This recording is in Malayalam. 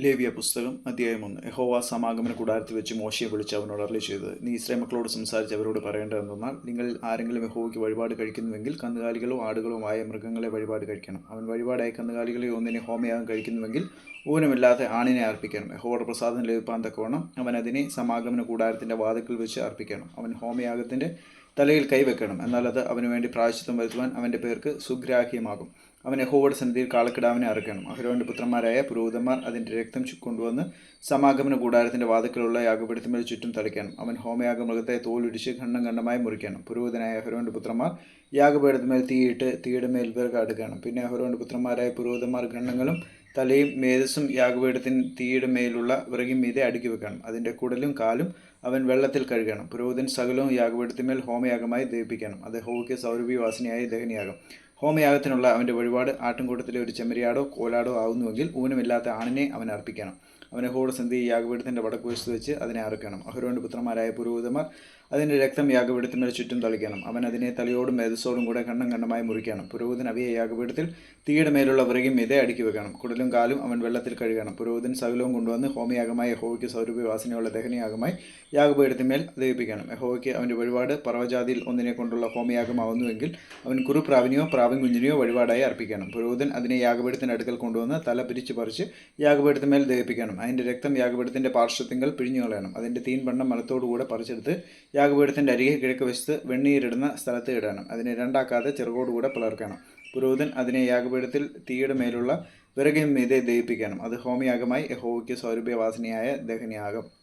ലേവിയ പുസ്തകം അധ്യായം ഒന്ന്. യഹോവ സമാഗമന കൂടാരത്തിൽ വെച്ച് മോശയെ വിളിച്ച് അവനോട് അറിയി ചെയ്തത് നീ ഇസ്രായേൽ മക്കളോട് സംസാരിച്ച് അവരോട് പറയേണ്ടതെന്നാൽ നിങ്ങൾ ആരെങ്കിലും യഹോവയ്ക്ക് വഴിപാട് കഴിക്കുന്നുവെങ്കിൽ കന്നുകാലികളോ ആടുകളോ ആയ മൃഗങ്ങളെ വഴിപാട് കഴിക്കണം. അവൻ വഴിപാടായി കന്നുകാലികളെ ഒന്നിനെ ഹോമയാഗം കഴിക്കുന്നുവെങ്കിൽ ഊനമില്ലാത്ത ആണിനെ അർപ്പിക്കണം. യഹോവയുടെ പ്രസാദം ലഭിപ്പാൻ തക്കവണ്ണം അവൻ അതിനെ സമാഗമന കൂടാരത്തിന്റെ വാതിക്കൽ വെച്ച് അർപ്പിക്കണം. അവൻ ഹോമയാഗത്തിന്റെ തലയിൽ കൈവെക്കണം. എന്നാൽ അത് അവന് വേണ്ടി പ്രായശ്ചിത്തം വരുത്തുവാൻ അവന്റെ പേർക്ക് സുഗ്രാഹ്യമാകും. അവനെ യഹോവയുടെ സന്നിധിയിൽ കാളക്കിടാവിനെ അറക്കണം. അഹരോന്റെ പുത്രന്മാരായ പുരോഹിതന്മാർ അതിന്റെ രക്തം കൊണ്ടുവന്ന് സമാഗമന കൂടാരത്തിന്റെ വാതിക്കലുള്ള യാഗപീഠത്തിന്മേൽ ചുറ്റും തളിക്കണം. അവൻ ഹോമയാഗ മൃഗത്തെ തോലിടിച്ച് ഖണ്ഡം ഖണ്ഡമായി മുറിക്കണം. പുരോഹിതനായ അഹരോന്റെ പുത്രന്മാർ യാഗപീഠത്തിന്മേൽ തീയിട്ട് തീയുടെ മേൽ വിറക് അടുക്കണം. പിന്നെ അഹരോന്റെ പുത്രന്മാരായ പുരോഹിതന്മാർ ഖണ്ഡങ്ങളും തലയും മേധസ്സും യാഗപീഠത്തിന് തീയുടെ മേലുള്ള വിറകിൻ മീതെ അടുക്കി വെക്കണം. അതിന്റെ കുടലും കാലും അവൻ വെള്ളത്തിൽ കഴുകണം. പുരോഹിതൻ സകലവും യാഗപീഠത്തിന്മേൽ ഹോമയാഗമായി ദഹിപ്പിക്കണം. അത് ഹോവയ്ക്ക് സൗരഭ്യവാസനയായി ദഹനിയാകും. ഹോമയാഗത്തിനുള്ള അവന്റെ വഴിപാട് ആട്ടിൻകൂട്ടത്തിലെ ഒരു ചെമ്മരിയാടോ കോലാടോ ആവുന്നുവെങ്കിൽ ഊനമില്ലാത്ത ആണിനെ അവൻ അർപ്പിക്കണം. അവനെ ഹോട് സന്ധി യാഗപീഠത്തിന്റെ വടക്ക് വശത്ത് വെച്ച് അതിനെ അറുക്കണം. അഹരോന്റെ പുത്രന്മാരായ പുരോഹിതന്മാർ അതിന്റെ രക്തം യാഗപീഠത്തിന്റെ ചുറ്റും തളിക്കണം. അവൻ അതിനെ തലയോടും മേധസ്സോടും കൂടെ കണ്ണം കണ്ണമായി മുറിക്കണം. പുരോഹിതൻ അവയെ യാഗപീഠത്തിൽ തീയുടെ മേലുള്ള വിറകും ഇതേ അടുക്കി വെക്കണം. കുടലും കാലും അവൻ വെള്ളത്തിൽ കഴുകണം. പുരോഹിതൻ സകലവും കൊണ്ടുവന്ന് ഹോമയാഗമായി യഹോവയ്ക്ക് സൗരഭ്യവാസനയുള്ള ദഹനയാഗമായി യാഗപീഠത്തിന്മേൽ ദഹിപ്പിക്കണം യഹോവയ്ക്ക് അവന്റെ വഴിപാട് പർവജാതിയിൽ ഒന്നിനെ കൊണ്ടുള്ള ഹോമയാഗമാവുന്നുവെങ്കിൽ അവൻ കുറുപ്രാവിനെയോ പ്രാവിൻ കുഞ്ഞിനെയോ വഴിപാടായി അർപ്പിക്കണം. പുരോഹിതൻ അതിനെ യാഗപീഠത്തിന്റെ അടുക്കൽ കൊണ്ടുവന്ന് തല പിരിച്ചു പറിച്ച് യാഗപീഠത്തിന്മേൽ ദഹിപ്പിക്കണം അതിന്റെ രക്തം യാഗപീഠത്തിന്റെ പാർശ്വത്തിങ്കൽ പിഴിഞ്ഞു കളയണം. അതിന്റെ തീൻ വണ്ണം മലത്തോടുകൂടെ പറിച്ചെടുത്ത് യാഗപീഠത്തിന്റെ അരികെ കിഴക്ക് വശത്ത് വെണ്ണീരിടുന്ന സ്ഥലത്ത് ഇടണം. അതിനെ രണ്ടാക്കാതെ ചെറുകോടുകൂടെ പിളർക്കണം. പുരോഹിതൻ അതിനെ യാഗപീഠത്തിൽ തീയുടെ മേലുള്ള വിറകിൻ മീതെ ദഹിപ്പിക്കണം. അത് ഹോമയാഗമായി യഹോവയ്ക്ക് സൗരഭ്യവാസനയായ ദഹനയാഗം.